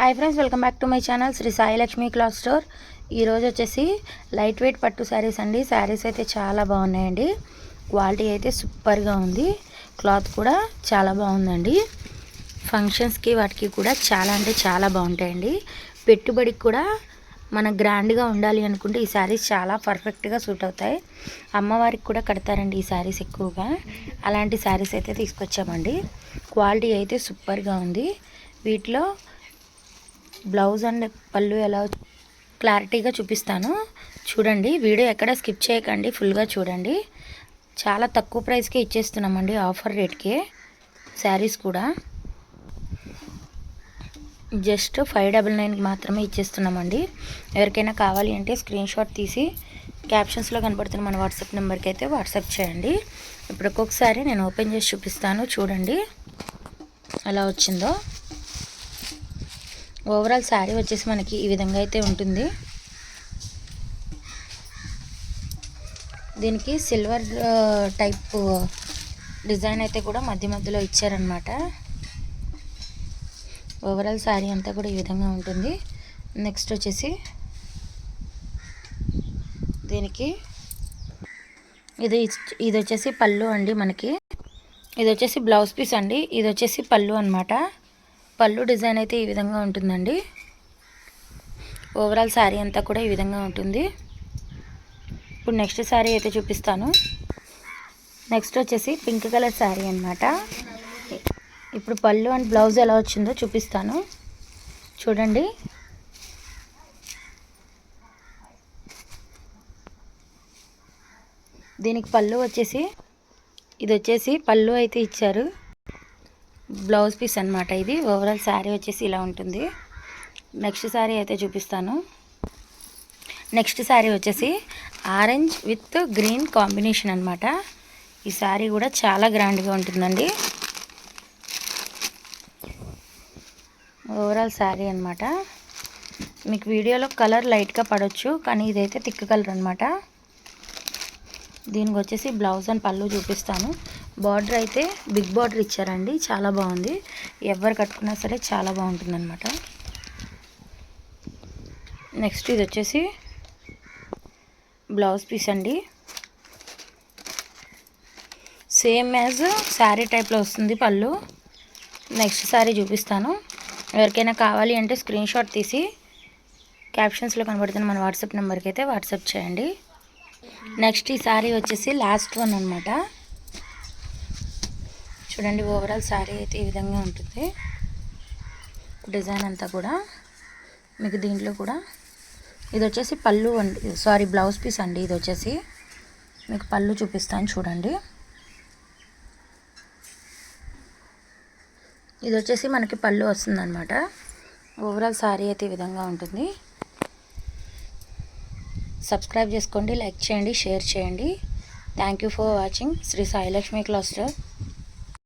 Hi friends welcome back to my channel Sri Sai Lakshmi cloth store ఈరోజు వచ్చేసి light weight పట్టు శారీస్ అండి. శారీస్ అయితే చాలా బాగున్నాయండి. క్వాలిటీ అయితే సూపర్గా ఉంది. క్లాత్ కూడా చాలా బాగుందండి. ఫంక్షన్స్కి వాటికి కూడా చాలా అంటే చాలా బాగుంటాయండి. పెట్టుబడికి కూడా మన గ్రాండ్గా ఉండాలి అనుకుంటే ఈ శారీస్ చాలా పర్ఫెక్ట్గా సూట్ అవుతాయి. అమ్మవారికి కూడా కడతారండి ఈ శారీస్ ఎక్కువగా. అలాంటి శారీస్ అయితే తీసుకొచ్చామండి. క్వాలిటీ అయితే సూపర్గా ఉంది. వీటిలో బ్లౌజ్ అండ్ పళ్ళు ఎలా క్లారిటీగా చూపిస్తాను. చూడండి వీడియో ఎక్కడ స్కిప్ చేయకండి ఫుల్గా చూడండి. చాలా తక్కువ ప్రైస్కే ఇచ్చేస్తున్నామండి ఆఫర్ రేట్కే. శారీస్ కూడా. జస్ట్ ఫైవ్ డబల్ నైన్కి మాత్రమే ఇచ్చేస్తున్నామండి. ఎవరికైనా కావాలి అంటే స్క్రీన్ షాట్ తీసి క్యాప్షన్స్లో కనపడుతున్న మన వాట్సాప్ నెంబర్కి అయితే వాట్సాప్ చేయండి. ఇప్పుడు ఒక్కొక్కసారి నేను ఓపెన్ చేసి చూపిస్తాను. చూడండి ఎలా వచ్చిందో. ఓవరాల్ శారీ వచ్చేసి మనకి ఈ విధంగా అయితే ఉంటుంది. దీనికి సిల్వర్ టైప్ డిజైన్ అయితే కూడా మధ్య మధ్యలో ఇచ్చారనమాట ఓవరాల్ శారీ అంతా కూడా ఈ విధంగా ఉంటుంది. నెక్స్ట్ వచ్చేసి దీనికి ఇది ఇది వచ్చేసి పళ్ళు అండి మనకి. ఇది వచ్చేసి బ్లౌజ్ పీస్ అండి. ఇది వచ్చేసి పళ్ళు అనమాట పళ్ళు డిజైన్ అయితే ఈ విధంగా ఉంటుందండి. ఓవరాల్ శారీ అంతా కూడా ఈ విధంగా ఉంటుంది. ఇప్పుడు నెక్స్ట్ శారీ అయితే చూపిస్తాను. నెక్స్ట్ వచ్చేసి పింక్ కలర్ శారీ అనమాట ఇప్పుడు పళ్ళు అండ్ బ్లౌజ్ ఎలా వచ్చిందో చూపిస్తాను. చూడండి. దీనికి పళ్ళు వచ్చేసి ఇది వచ్చేసి పళ్ళు అయితే ఇచ్చారు. బ్లౌజ్ పీస్ అనమాట ఇది. ఓవరాల్ శారీ వచ్చేసి ఇలా ఉంటుంది. నెక్స్ట్ శారీ అయితే చూపిస్తాను. నెక్స్ట్ శారీ వచ్చేసి ఆరెంజ్ విత్ గ్రీన్ కాంబినేషన్ అనమాట ఈ శారీ కూడా చాలా గ్రాండ్గా ఉంటుందండి. ఓవరాల్ శారీ అనమాట మీకు వీడియోలో కలర్ లైట్గా పడవచ్చు కానీ ఇదైతే థిక్ కలర్ అనమాట దీనికి వచ్చేసి బ్లౌజ్ అండ్ పళ్ళు చూపిస్తాను. బార్డర్ అయితే బిగ్ బార్డర్ ఇచ్చారండి. చాలా బాగుంది. ఎవరు కట్టుకున్నా సరే చాలా బాగుంటుంది అనమాట నెక్స్ట్ ఇది వచ్చేసి బ్లౌజ్ పీస్ అండి. సేమ్ యాజ్ శారీ టైప్లో వస్తుంది పళ్ళు. నెక్స్ట్ శారీ చూపిస్తాను. ఎవరికైనా కావాలి అంటే స్క్రీన్ షాట్ తీసి క్యాప్షన్స్లో కనబడుతున్న మన వాట్సాప్ నెంబర్కి అయితే వాట్సాప్ చేయండి. నెక్స్ట్ ఈ శారీ వచ్చేసి లాస్ట్ వన్ అనమాట చూడండి ఓవరాల్ శారీ అయితే ఈ విధంగా ఉంటుంది. డిజైన్ అంతా కూడా మీకు దీంట్లో కూడా. ఇది వచ్చేసి పళ్ళు అండి సారీ బ్లౌజ్ పీస్ అండి. ఇది వచ్చేసి మీకు పళ్ళు చూపిస్తాను చూడండి. ఇది వచ్చేసి మనకి పళ్ళు వస్తుందన్నమాట. ఓవరాల్ శారీ అయితే ఈ విధంగా ఉంటుంది. సబ్స్క్రైబ్ చేసుకోండి లైక్ చేయండి షేర్ చేయండి. Thank you for watching Shri Sai Lakshmi cluster